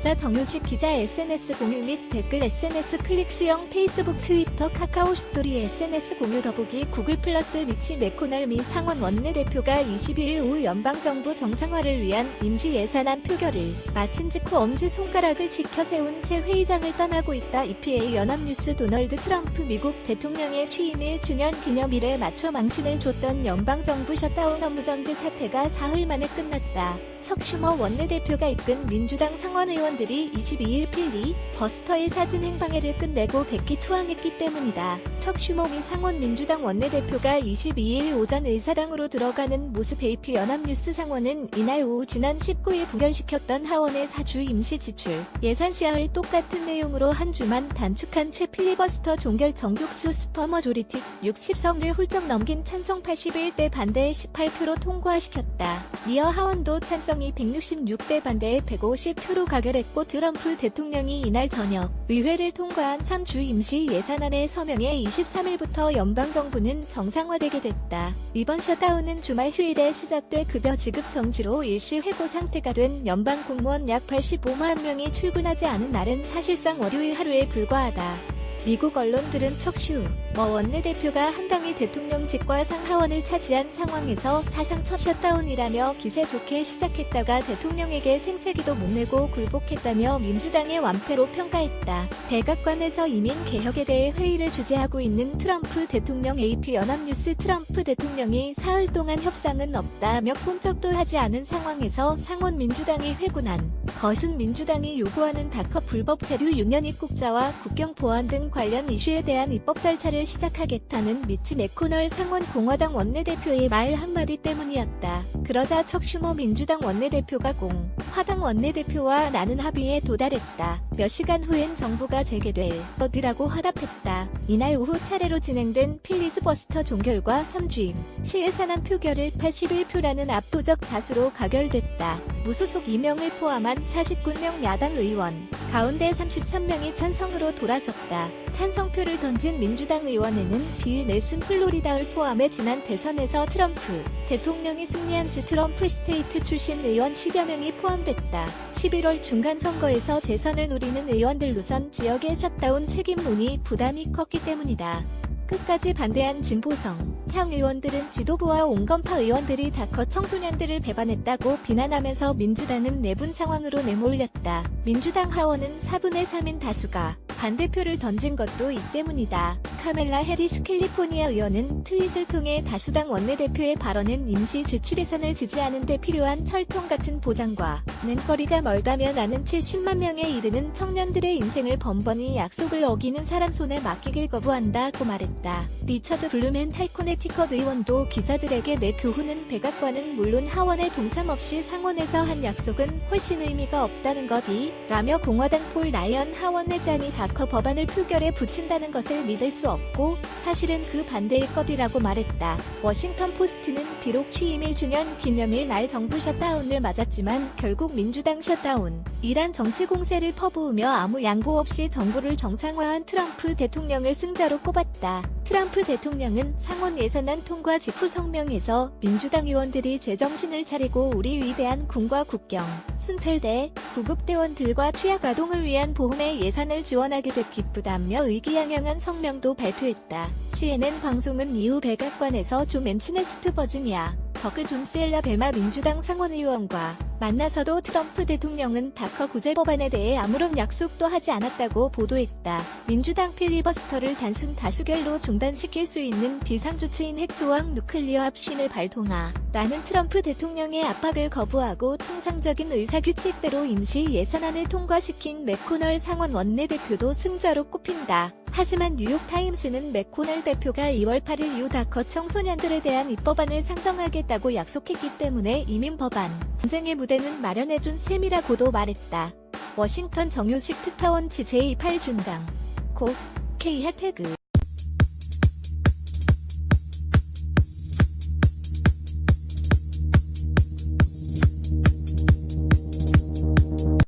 정효식 기자 SNS 공유 및 댓글 SNS 클릭 수용 페이스북 트위터 카카오 스토리 SNS 공유 더보기 구글 플러스 미치 메코널 미 상원 원내대표가 22일 오후 연방정부 정상화를 위한 임시 예산안 표결을 마친 직후 엄지손가락을 지켜 세운 채 회의장을 떠나고 있다. EPA 연합뉴스 도널드 트럼프 미국 대통령의 취임 1주년 기념일에 맞춰 망신을 줬던 연방정부 셧다운 업무정지 사태가 사흘 만에 끝났다. 척슈머 원내대표가 이끈 민주당 상원 의원들이 22일 필리 버스터의 사진 행방해를 끝내고 백기 투항했기 때문이다. 척슈머 미 상원 민주당 원내대표가 22일 오전 의사당으로 들어가는 모습 AP 연합뉴스 상원은 이날 오후 지난 19일 부결시켰던 하원의 사주 임시 지출 예산 시하를 똑같은 내용으로 한 주만 단축한 채 필리버스터 종결 정족수 슈퍼머조리티 60석을 훌쩍 넘긴 찬성 81대 반대에 18표로 통과시켰다. 이어 하원도 찬성 이 166대 반대에 150표로 가결했고 트럼프 대통령이 이날 저녁 의회를 통과한 3주 임시 예산안의 서명에 23일부터 연방정부는 정상화되게 됐다. 이번 셧다운은 주말 휴일에 시작돼 급여 지급 정지로 일시 해고 상태가 된 연방 공무원 약 85만 명이 출근하지 않은 날은 사실상 월요일 하루에 불과하다. 미국 언론들은 척슈 머 원내대표가 한당이 대통령직과 상하원을 차지한 상황에서 사상 첫 셧다운이라며 기세 좋게 시작했다가 대통령에게 생채기도 못 내고 굴복했다며 민주당의 완패로 평가했다. 백악관에서 이민 개혁에 대해 회의를 주재하고 있는 트럼프 대통령 AP 연합뉴스 트럼프 대통령이 사흘 동안 협상은 없다며 꼼짝도 하지 않은 상황에서 상원 민주당이 회군한 거순 민주당이 요구하는 다커 불법 체류 6년 입국자와 국경 보안 등 관련 이슈에 대한 입법 절차를 시작하겠다는 미치 메코널 상원 공화당 원내대표의 말 한마디 때문이었다. 그러자 척슈머 민주당 원내대표가 공, 화당 원내대표와 나는 합의에 도달했다. 몇 시간 후엔 정부가 재개될 것이라고 화답했다. 이날 오후 차례로 진행된 필리스버스터 종결과 3주임 시예산안 표결을 81표라는 압도적 다수로 가결됐다. 무소속 2명을 포함한 49명 야당 의원 가운데 33명이 찬성으로 돌아섰다. 찬성표를 던진 민주당 의원에는 빌 넬슨 플로리다를 포함해 지난 대선에서 트럼프 대통령이 승리한 주 트럼프 스테이트 출신 의원 10여 명이 포함됐다. 11월 중간 선거에서 재선을 노리는 의원들로선 지역의 셧다운 책임론이 부담이 컸기 때문이다. 끝까지 반대한 진보성 향 의원들은 지도부와 온건파 의원들이 다커 청소년들을 배반했다고 비난하면서 민주당은 내분 상황으로 내몰렸다. 민주당 하원은 4분의 3인 다수가 반대표를 던진 것도 이 때문이다. 카멜라 해리스 캘리포니아 의원은 트윗을 통해 다수당 원내대표의 발언은 임시 지출 예산을 지지하는 데 필요한 철통 같은 보장과 는 거리가 멀다며 나는 70만 명에 이르는 청년들의 인생을 번번이 약속을 어기는 사람 손에 맡기길 거부한다고 말했다. 리처드 블루맨 할코네티컷 의원도 기자들에게 내 교훈은 백악관은 물론 하원에 동참 없이 상원에서 한 약속은 훨씬 의미가 없다는 것이 라며 공화당 폴 라이언 하원 회장이 다커 법안을 표결에 붙인다는 것을 믿을 수 없고 사실은 그 반대일 것이라고 말했다. 워싱턴 포스트는 비록 취임 1주년 기념일 날 정부 셧다운을 맞았지만 결국 민주당 셧다운 이란 정치 공세를 퍼부으며 아무 양보 없이 정부를 정상화한 트럼프 대통령을 승자로 꼽았다. 트럼프 대통령은 상원 예산안 통과 직후 성명에서 민주당 의원들이 제정신을 차리고 우리 위대한 군과 국경, 순찰대, 구급대원들과 취약아동을 위한 보험의 예산을 지원하게 돼 기쁘다며 의기양양한 성명도 발표했다. CNN 방송은 이후 백악관에서 조 맨치네스트 버지니아 더크 존스 엘라 베마 민주당 상원의원과 만나서도 트럼프 대통령은 다커 구제 법안에 대해 아무런 약속도 하지 않았다고 보도했다. 민주당 필리버스터를 단순 다수결로 중단시킬 수 있는 비상조치인 핵조항 누클리어 합신을 발동하 라는 트럼프 대통령의 압박을 거부하고 통상적인 의사규칙대로 임시 예산안을 통과시킨 맥코널 상원 원내대표도 승자로 꼽힌다. 하지만 뉴욕타임스는 맥코널 대표가 2월 8일 이후 다커 청소년들에 대한 입법안을 상정하겠다고 약속했기 때문에 이민 법안 전쟁의 무대는 마련해준 셈이라고도 말했다. 워싱턴 정유식 특파원 지 제28준당. 고. K. 해태그